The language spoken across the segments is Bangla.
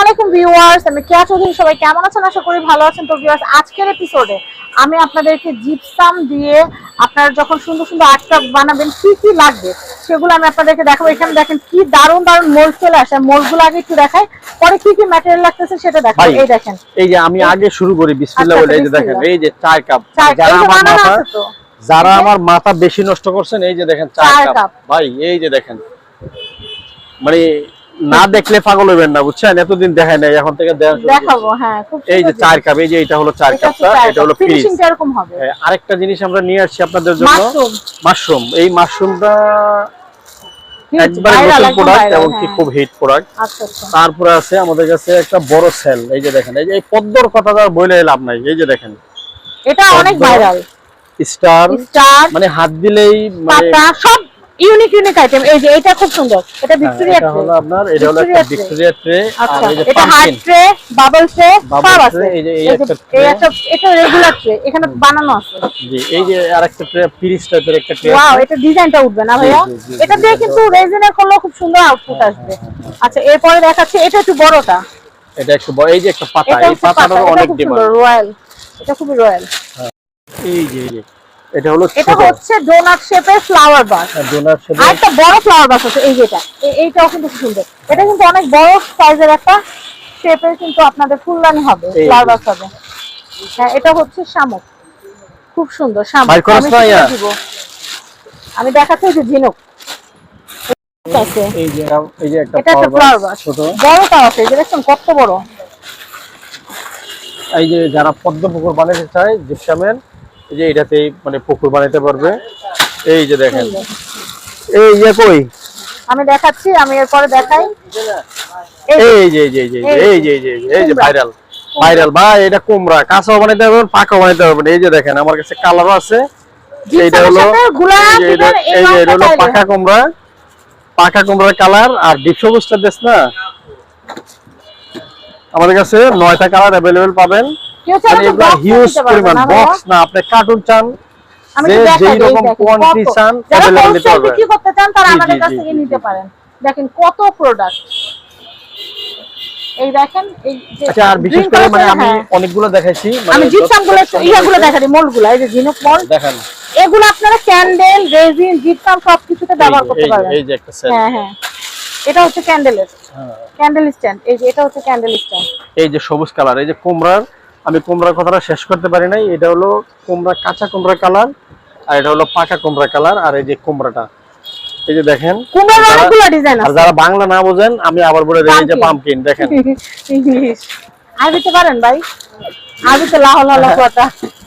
আলাইকুম ভিউয়ার্স আমি কেয়া চৌধুরী সবাই কেমন আছেন? আশা করি ভালো আছেন। তো ভিউয়ার্স আজকের এপিসোডে আমি আপনাদেরকে জিপসাম দিয়ে আপনারা যখন সুন্দর সুন্দর আর্টওয়ার্ক বানাবেন কি কি লাগবে সেগুলো আমি আপনাদেরকে দেখাবো। এখানে দেখেন কি দারুণ দারুণ মোল্ড চলে আসে। মোল্ডগুলো আগে একটু দেখাই পরে কি কি ম্যাটেরিয়াল লাগতেছে সেটা দেখাই। এই দেখেন। এই যে আমি আগে শুরু করি বিসমিল্লাহ আচ্ছা, বলে এই যে দেখেন এই যে চার কাপ। যারা আমার মাথা যারা আমার মাথা বেশি নষ্ট করছেন এই যে দেখেন চার কাপ। কাপ। ভাই এই যে দেখেন। মানে না দেখলে পাগল হইবেন না বুঝছেন? এতদিন দেখায় নাই এখন থেকে দেখাবো হ্যাঁ খুব এই যে চার কাপ এই যে এটা হলো চার কাপটা এটা হলো ফিনিশিংটা এরকম হবে। আরেকটা জিনিস আমরা নিয়ে আসছি আপনাদের জন্য। মাশরুম মাশরুম এই মাশরুমটা একবারে নতুন প্রোডাক্ট এবং কি খুব হিট প্রোডাক্ট আচ্ছা আচ্ছা। তারপরে আছে আমাদের কাছে একটা বড় সেল এই যে দেখেন এই যে এই পদ্মর কথা আর বলে লাভ নাই। এই যে দেখেন। এটা অনেক ভাইরাল স্টার মানে হাত দিলেই মানে সব ইউনিক ইউনিক আইটেম এই যে এটা খুব সুন্দর। এটা হ্যাঁ, ভিক্টোরিয়া এটা হলো আপনার এটা হলো একটা ভিক্টোরিয়া ট্রে আর আচ্ছা এই যে এটা হার্ড ট্রে বাবল ট্রে সব আছে। এই যে এই একটা এটা রেগুলার ট্রে এখানে বানানো আছে। জি এই যে আরেকটা ট্রে ফ্রিজ টাইপের একটা ট্রে ওয়াও এটা ডিজাইনটা উঠবে না ভাইয়া? এটা দিয়ে কিন্তু রেজিনের করলেও খুব সুন্দর আউটপুট আসবে। আচ্ছা এরপরে দেখাচ্ছি এটা একটু বড়টা। এটা একটু বড় এই যে একটা পাতা এই হচ্ছে পাতা পাতাটার অনেক ডিমান্ড রয়্যাল এটা খুবই রয়্যাল এই যে এই যে। এটা হলো এটা হচ্ছে ডোনাট শেপের ফ্লাওয়ার বাস ডোনার শেপের আর একটা বড় ফ্লাওয়ার বাস আছে এই যেটা। এইটাও কিন্তু খুব সুন্দর। এটা কিন্তু অনেক বড় সাইজের একটা শেপের কিন্তু আপনাদের ফুলদানি হবে ফ্লাওয়ার বাস হবে। হ্যাঁ এটা হচ্ছে শামুক। খুব সুন্দর শামুক। আমি দেখাচ্ছি যে ঝিনুক। এই যে এই একটা ফ্লাওয়ার বাস ছোট। বড়টা আছে এই যে কত বড়। এই যে যারা পদ্ম পুকুর বানাতে চায় জিপসামের এই যে এটাতেই মানে পুকুর বানাতে পারবে। এই যে দেখেন। এই যে কই? আমি দেখাচ্ছি আমি এরপরে দেখাই। এই যে এই যে এই যে এই যে এই যে এই যে ভাইরাল। ভাইরাল ভাই এটা কুমড়া। কাঁচাও বানাইতে পারবেন পাকাও বানাইতে পারবেন। এই যে দেখেন আমার কাছে কালারও আছে। এইটা হলো এই যে এটা- হলো পাকা কুমড়া। পাকা কুমড়ার কালার আর ডিপ সবুজটা দেশ না? আমাদের কাছে নয়টা কালার অ্যাভেলেবেল পাবেন। এগুলা box ও হিউজ পরিমাণ বক্স না আপনি কার্টুন চান আমি যে একটু দেখাই যেই রকম কোয়ান্টিটি চান যারা অ্যাভেলেবল নিতে wholesale পারবেন। বিক্রি করতে চান তারা আমাদের কাছ থেকে নিতে পারেন। দেখেন কত প্রোডাক্ট এই দেখেন এই যে আচ্ছা আর বিশেষ করে মানে আমি হ্যাঁ। অনেকগুলো দেখাইছি মানে আমি জিপসাম ইয়াগুলো দেখা দিই এই যে ঝিনুক মোল্ড দেখেন। এগুলো আপনারা ক্যান্ডেল রেজিন জিপসাম সব কিছুতে ব্যবহার করতে পারবেন। এই যে একটা সেট হ্যাঁ হ্যাঁ। এটা হচ্ছে ক্যান্ডেলের ক্যান্ডেল স্ট্যান্ড এই যে এটা হচ্ছে ক্যান্ডেল স্ট্যান্ড এই যে সবুজ কালার এই যে কুমড়ার আমি কুমড়ার কথাটা শেষ করতে পারি নাই। এটা হলো কুমড়া কাঁচা কুমড়া কালার আর এটা হলো পাকা কুমড়া কালার আর এই যে কুমড়াটা। এই যে দেখেন আর যারা বাংলা না বোঝেন আমি আবার বলে দিই যে। পাম্পকিন দেখেন। ইংলিশ। আরবিতে পারেন ভাই? আরবিতে লাহল লাহল কথা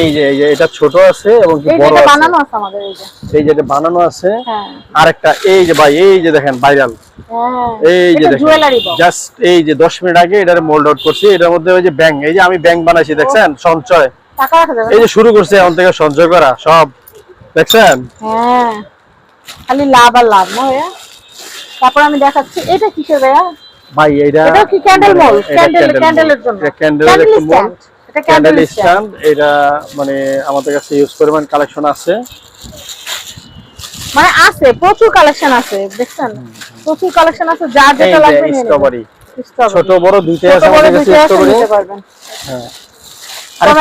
এই যে এই যে এটা ছোট আছে এবং এই বড় আছে। বানানো আছে আমাদের এই যে। এই যে এটা বানানো আছে। হ্যাঁ। আরেকটা এই যে ভাই এই যে দেখেন ভাইরাল। হ্যাঁ। এই যে এটা দেখেন জাস্ট এই যে 10 মিনিট আগে এটার মোল্ড আউট করছি। এটার মধ্যে ওই যে ব্যাংক এই যে আমি ব্যাংক বানাইছি দেখছেন? সঞ্চয়। টাকা রাখা যাবে এই যে শুরু করছে এখন থেকে সঞ্চয় করা সব। দেখছেন? হ্যাঁ। খালি লাভ আর লাভ না ভাইয়া? তারপর আমি দেখাচ্ছি এটা কিসের ভাইয়া? ভাই এটা এটা কি ক্যান্ডেল মোল ক্যান্ডেল ক্যান্ডেলের জন্য। মোল্ড স্ট্যান্ড এটা ক্যান্ডেল স্ট্যান্ড এটা মানে আমাদের কাছে ইউজ পরিমাণ কালেকশন আছে। মানে আছে প্রচুর কালেকশন আছে দেখছেন? প্রচুর কালেকশন আছে যা যেটা লাগবে স্ট্রবেরি ছোট বড় দুইটাই ছোট আছে আমাদের কাছে দুইটা স্ট্রবেরি নিতে পারবেন। হ্যাঁ। আরে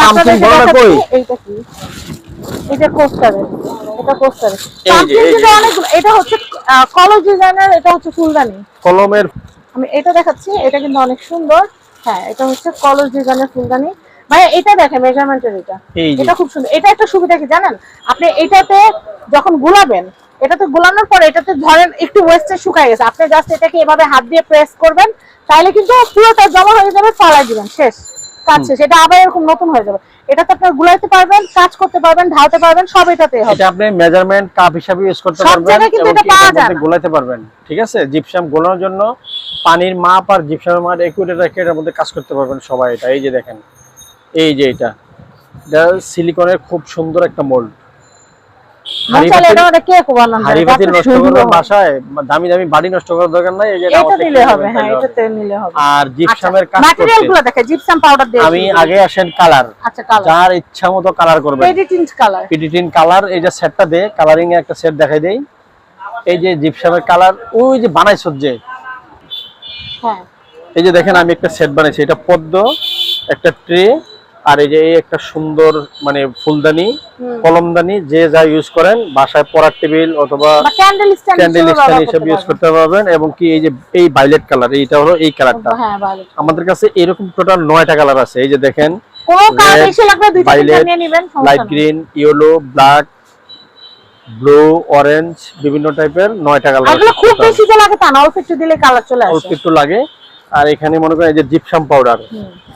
বড়টা কই? এইটা কি? এটা এটা। অনেকগুলো এটা হচ্ছে কলেজ ডিজাইনের এটা হচ্ছে ফুলদানি। কলমের আমি এটা দেখাচ্ছি এটা কিন্তু অনেক সুন্দর। হ্যাঁ এটা হচ্ছে কলেজ ডিজাইনের ফুলদানি। ভাই এটা দেখেন মেজারমেন্টের এটা। এটা খুব সুন্দর। এটা একটা সুবিধা কি জানেন? আপনি এটাতে যখন গুলাবেন এটাতে গুলানোর পরে এটাতে ধরেন একটু ওয়েস্টে শুকায় গেছে। আপনি জাস্ট এটাকে এভাবে হাত দিয়ে প্রেস করবেন তাহলে কিন্তু পুরোটা জমা হয়ে যাবে ফালাই দিবেন শেষ। কাজ শেষ। এটা আবার এরকম নতুন হয়ে যাবে। এটাতে আপনি গুলাইতে পারবেন কাজ করতে পারবেন ঢালতে পারবেন সব এটাতে হবে। এটা আপনি মেজারমেন্ট কাপ হিসাবে ইউজ করতে পারবেন কিন্তু এবং এটা পাওয়া যায়। গোলাতে পারবেন ঠিক আছে? জিপসাম গোলানোর জন্য পানির মাপ আর জিপসামের মাপ একুরেট রেখে এটার মধ্যে কাজ করতে পারবেন সবাই এটা। এই যে দেখেন এই যে এটা। এটা সিলিকনের খুব সুন্দর একটা মোল্ড বাসায় দামি দামি বাড়ি নষ্ট করার দরকার নাই হ্যাঁ আর জিপসামের কাজ আমি আগে আসেন কালার আচ্ছা যার ইচ্ছা মতো কালার কালার পিডিটিন কালার এই যে সেটটা দে কালারিং এর একটা সেট দেখাই দেই। এই যে জিপসামের কালার ওই যে বানাইছ যে। হ্যাঁ। এই যে দেখেন আমি একটা সেট বানিয়েছি এটা পদ্ম একটা ট্রে আর এই যে একটা সুন্দর মানে ফুলদানি কলমদানি যে যা ইউজ করেন বাসায় পড়ার টেবিল অথবা ক্যান্ডেল স্ট্যান্ড হিসেবে ইউজ করতে পারবেন এবং কি এই যে এই ভাইলেট কালার এইটা হলো এই কালারটা হ্যাঁ ভালো আমাদের কাছে এরকম টোটাল নয়টা কালার আছে। এই যে দেখেন light green yellow black blue orange বিভিন্ন টাইপের নয়টা কালার খুব বেশি লাগে তা না অল্প একটু দিলে কালার চলে আসে। অল্প একটু লাগে। আর এখানে মনে করেন এই যে জিপসাম পাউডার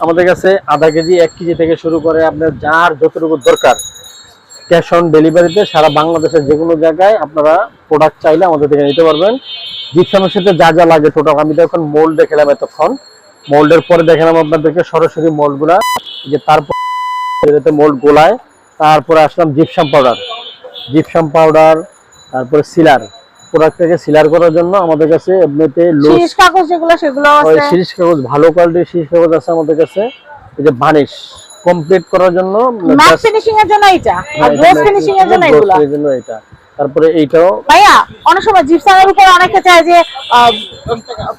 আমাদের কাছে আধা কেজি এক কেজি থেকে শুরু করে আপনার যার যতটুকু দরকার ক্যাশ অন ডেলিভারিতে সারা বাংলাদেশের যে কোনো জায়গায় আপনারা প্রোডাক্ট চাইলে আমাদের থেকে নিতে পারবেন। জিপসামের সাথে যা যা লাগে টোটাল আমি তো এখন মোল্ড দেখালাম এতক্ষণ। মোল্ডের পরে দেখালাম আপনাদেরকে সরাসরি মোল্ডগুলা যে তারপর মোল্ড গোলায় তারপরে আসলাম জিপসাম পাউডার জিপসাম পাউডার তারপরে সিলার প্রোডাক্টটাকে সিলার করার জন্য আমাদের কাছে এমনিতে শীষ কাগজ যেগুলো সেগুলো আছে। শিরিষ কাগজ ভালো কোয়ালিটির শিরিষ কাগজ আছে আমাদের কাছে। এই যে বানিশ কমপ্লিট করার জন্য ম্যাট ফিনিশিং এর জন্য এটা হ্যাঁ, আর এটা গ্লোস ফিনিশিং এর জন্য এগুলো। এর জন্য এটা। তারপরে এইটাও ভাইয়া অনেক সময় জিপসামের উপর অনেকে চায় যে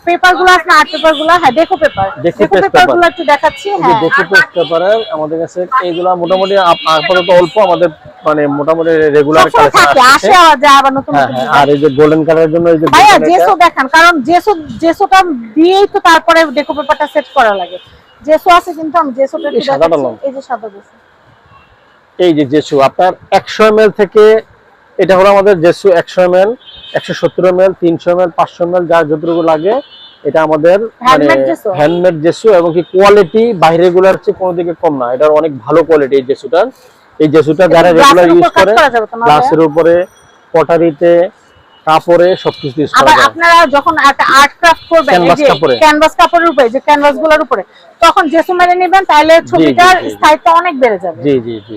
পেপারগুলো আছে আর্ট পেপারগুলো হ্যাঁ দেখো পেপার দেখো পেপারগুলো একটু দেখাচ্ছি হ্যাঁ। দেখি পেপারের আমাদের কাছে এইগুলা মোটামুটি আপাতত অল্প আমাদের মানে মোটামুটি রেগুলার থাকে আসে আবার যায় আবার নতুন হ্যাঁ হ্যাঁ। আর এই যে গোল্ডেন কালারের জন্য এই যে ভাইয়া জেসো দেখান কারণ জেসো জেসোটা দিয়েই তো তারপরে ডেকো পেপারটা সেট করা লাগে। জেসো আছে কিন্তু আমি জেসোটা এই যে সাদা জেসো এই যে জেসু আপনার একশো এম থেকে এটা হলো আমাদের জেসু একশো এম এল একশো সত্তর এম এল তিনশো এম এল পাঁচশো এম যার যতটুকু লাগে এটা আমাদের মানে? হ্যান্ডমেড জেসু? এবং কি কোয়ালিটি বাইরেরগুলার চেয়ে কোনো দিকে কম না। এটার অনেক ভালো কোয়ালিটি এই জেসুটার। এই জেসুটা যারা রেগুলার ইউজ করে গ্লাসের উপরে পটারিতে কাপড়ে সবকিছু ইউজ করা আপনারা যখন একটা আর্ট ক্রাফট করবেন এই যে ক্যানভাস কাপড়ের উপরে যে ক্যানভাসগুলোর উপরে তখন জেসো মেরে নেবেন তাহলে ছবিটার। স্থায়িত্ব অনেক বেড়ে যাবে। জি জি জি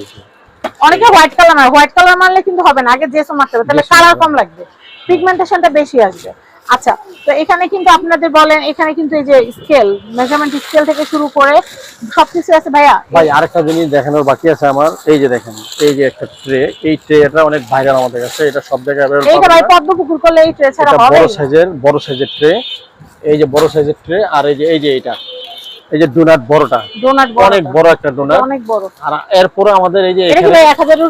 অনেকে হোয়াইট কালার মারে হোয়াইট কালার মারলে কিন্তু হবে না আগে জেসো মারতে হবে তাহলে কালার কম লাগবে। পিগমেন্টেশনটা বেশি আসবে। আচ্ছা তো এখানে কিন্তু আপনাদের বলেন এখানে কিন্তু এই যে স্কেল মেজারমেন্ট স্কেল থেকে শুরু করে সবকিছু আছে ভাইয়া? ভাই আরেকটা জিনিস দেখানোর বাকি আছে আমার। এই যে দেখেন এই যে একটা ট্রে এই ট্রেটা অনেক ভাইরাল আমাদের কাছে এটা সব জায়গায় अवेलेबल ভাই। পদ্ম পুকুর করলে এই ট্রে ছাড়া হবে? বড় সাইজের বড় সাইজের ট্রে এই যে বড় সাইজের ট্রে আর এই যে এই যে এটা এই যে ডোনাট বড়টা ডোনাট অনেক বড় একটা ডোনাট অনেক বড়। আর এরপরে আমাদের এই যে এটা কি এখানে ভাই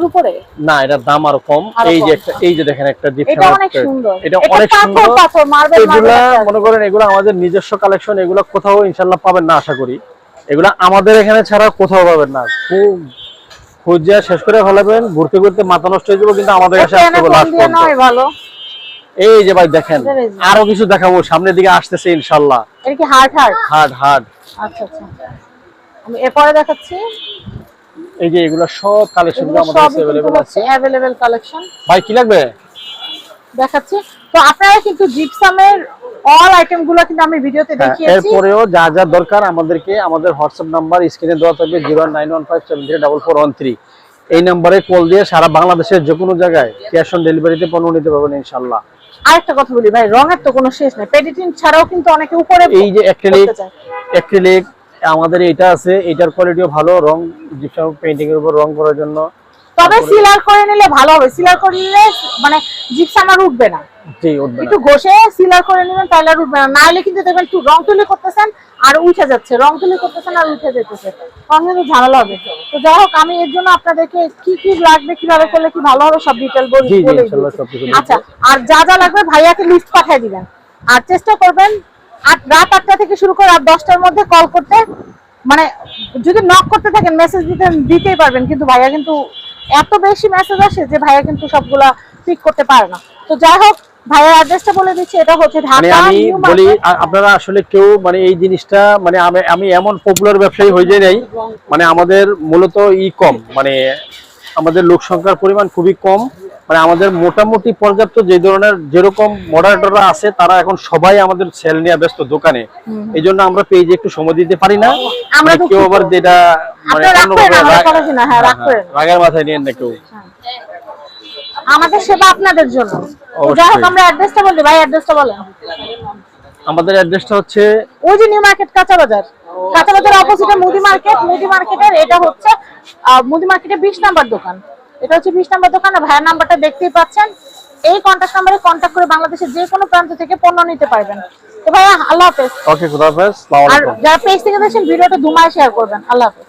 উপরে? না এটার দাম আরও কম। এই যে একটা এই যে দেখেন একটা এটা অনেক সুন্দর। এটা অনেক সুন্দর। পাথর মার্বেল এগুলা মনে করেন এগুলো আমাদের নিজস্ব কালেকশন এগুলো কোথাও ইনশাল্লাহ পাবেন না আশা করি। এগুলা আমাদের এখানে ছাড়া কোথাও পাবেন না। খুব খুঁজে শেষ করে ফেলাবেন। ঘুরতে ঘুরতে মাথা নষ্ট হয়ে যাবে কিন্তু আমাদের কাছে আসতে হবে লাস্ট ভালো। এই যে ভাই দেখেন যে। আরও কিছু দেখাবো সামনের দিকে আসতেছে ইনশাল্লাহ। এটা কি হার্ট হার্ট? হার্ড হার্ড আচ্ছা আচ্ছা আমি এরপরে দেখাচ্ছি এই যে এগুলো সব কালেকশন এগুলো আমাদের কাছে সবই কিন্তু अवेलेबल হচ্ছে আছে অ্যাভেলেবেল কালেকশন ভাই কি লাগবে দেখাচ্ছি তো আপনারা কিন্তু জিপসামের অল আইটেম গুলো কিন্তু আমি ভিডিওতে হ্যাঁ, দেখিয়েছি এরপরেও যা যা দরকার আমাদেরকে আমাদের হোয়াটসঅ্যাপ নাম্বার স্ক্রিনে দেওয়া থাকবে zero nine one five seven three double four one three এই নাম্বারে কল দিয়ে সারা বাংলাদেশের যে কোনো জায়গায় ক্যাশ অন ডেলিভারিতে পণ্য নিতে পারবেন ইনশাল্লাহ আরেকটা কথা বলি ভাই রঙের তো কোনো শেষ নেই পেডিটিন ছাড়াও কিন্তু অনেকে উপরে এই যে অ্যাক্রিলিক করতে চায়। অ্যাক্রিলিক আমাদের এটা আছে এটার কোয়ালিটিও ভালো রং জিপসাম পেইন্টিং এর উপর রং করার জন্য। তবে সিলার করে নিলে ভালো হবে। সিলার করে নিলে মানে জিপসাম আর উঠবে না। জি উঠবে না। একটু ঘষে সিলার করে নেবেন তাহলে আর উঠবে না। নাহলে কিন্তু দেখবেন একটু রং তুলি করতেছেন আর উঠে যাচ্ছে। রং তুলি করতেছেন আর উঠে যেতেছে। তখন কিন্তু ঝামেলা হবে। তো যাই হোক আমি এর জন্য আপনাদেরকে কি কি লাগবে কীভাবে করলে কি ভালো হবে সব ডিটেল বলে। আচ্ছা আর যা যা লাগবে ভাইয়াকে লিস্ট পাঠিয়ে দিবেন। আর চেষ্টা করবেন আট রাত আটটা থেকে শুরু করে রাত দশটার মধ্যে কল করতে মানে যদি নক করতে থাকেন মেসেজ দিতে দিতেই পারবেন কিন্তু ভাইয়া কিন্তু এত বেশি মেসেজ আসে যে ভাইয়া কিন্তু সবগুলা পিক করতে পারে না। তো যাই হোক অ্যাড্রেসটা বলে দিচ্ছি এটা হচ্ছে মানে ঢাকা আমি বলি আপনারা আসলে কেউ মানে এই জিনিসটা মানে আমি আমি এমন পপুলার ব্যবসায়ী হয়ে যাই নাই মানে আমাদের মূলত ই কম মানে আমাদের লোক সংখ্যার পরিমাণ খুবই কম মানে আমাদের মোটামুটি পর্যাপ্ত যে ধরনের যেরকম মডারেটররা আছে তারা এখন সবাই আমাদের সেল নিয়ে ব্যস্ত দোকানে। এই জন্য আমরা পেজে একটু সময় দিতে পারি না। আমরা মানে। কেউ আবার যেটা মানে হ্যাঁ, হ্যাঁ, রাগের মাথায় নিয়েন না কেউ। আমাদের সেবা আপনাদের জন্য। যাই হোক। আমরা অ্যাড্রেসটা বলি ভাই অ্যাড্রেসটা বলেন। আমাদের অ্যাড্রেসটা হচ্ছে ওই যে নিউ মার্কেট কাঁচা বাজার। কাঁচা বাজার অপোজিটে মুদি মার্কেট মুদি মার্কেটের এটা হচ্ছে মুদি মার্কেটের বিশ নাম্বার দোকান। এটা হচ্ছে বিশ নাম্বার দোকান ভাইয়ার নাম্বারটা দেখতেই পাচ্ছেন। এই কন্ট্যাক্ট নাম্বারে কন্ট্যাক্ট করে বাংলাদেশের যে কোনো প্রান্ত থেকে পণ্য নিতে পারবেন। তো ভাইয়া আল্লাহ হাফেজ। ওকে খুদা হাফেজ। আর যারা পেজ থেকে দেখছেন ভিডিওটা দুমায় শেয়ার করবেন। আল্লাহ হাফেজ।